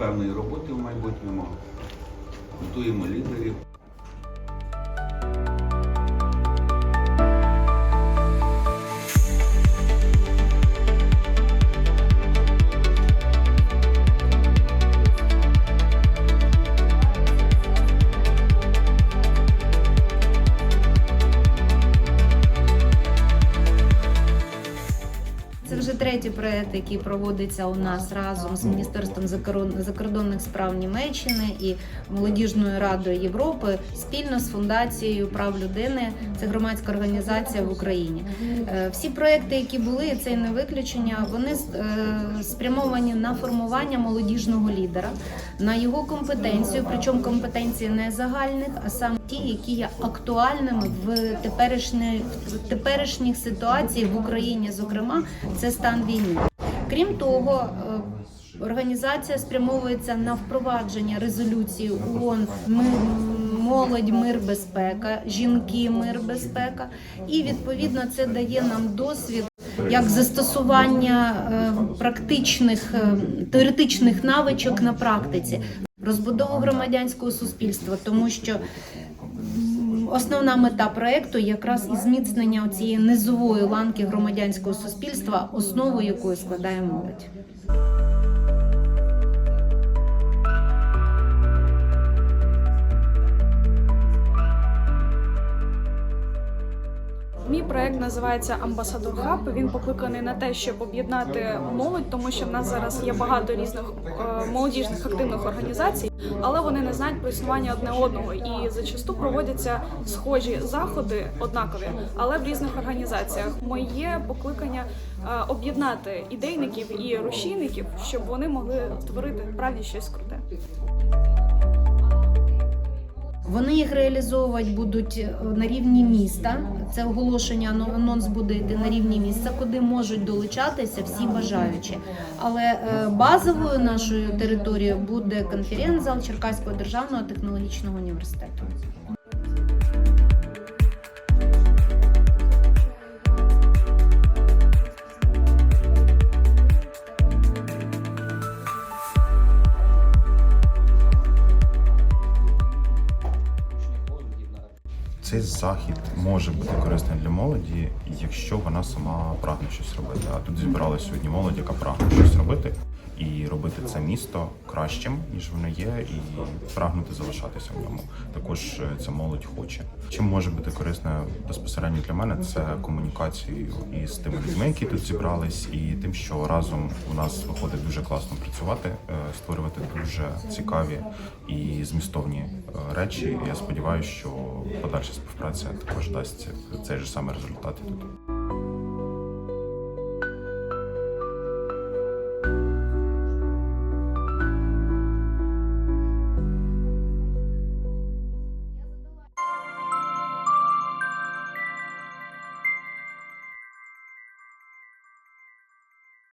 Певної роботи в майбутньому готуємо лідерів. Третій проект, який проводиться у нас разом з Міністерством закордонних справ Німеччини і Молодіжною радою Європи спільно з фундацією прав людини. Це громадська організація в Україні. Е, Всі проекти, які були, і не виключення, вони е, спрямовані на формування молодіжного лідера, на його компетенцію, причому компетенції не загальних, а саме ті, які є актуальними в теперішніх теперішніх ситуацій в Україні, зокрема, це стан війни. Крім того, е, організація спрямовується на впровадження резолюції ООН молодь, мир, безпека, жінки, мир, безпека. І відповідно це дає нам досвід як застосування е, практичних е, теоретичних навичок на практиці, розбудову громадянського суспільства, тому що основна мета проекту якраз і зміцнення цієї низової ланки громадянського суспільства, основу якої складає молодь. Мій проект називається Амбасадор Хаб. Він покликаний на те, щоб об'єднати молодь, тому що в нас зараз є багато різних е, молодіжних активних організацій, але вони не знають про існування одне одного. І зачасту проводяться схожі заходи, однакові, але в різних організаціях. Моє покликання е, об'єднати ідейників і рушійників, щоб вони могли створити справді щось круте. Вони їх реалізовувати будуть е, на рівні міста. Це оголошення ано- анонс буде йти на рівні міста, куди можуть долучатися всі бажаючі. Але е, базовою нашою територією буде конференц-зал Черкаського державного технологічного університету. Цей захід може бути корисним для молоді, якщо вона сама прагне щось робити. А тут зібралася сьогодні молодь, яка прагне щось робити і робити це місто кращим, ніж воно є, і прагнути залишатися в ньому. Також е, ця молодь хоче. Чим може бути корисною безпосередньо для мене, це комунікацією із тими людьми, які тут зібрались, і тим, що разом у нас виходить дуже класно працювати, е, створювати дуже цікаві і змістовні е, речі. Я сподіваюся, що подальша співпраця також дасть цей же самий результат тут.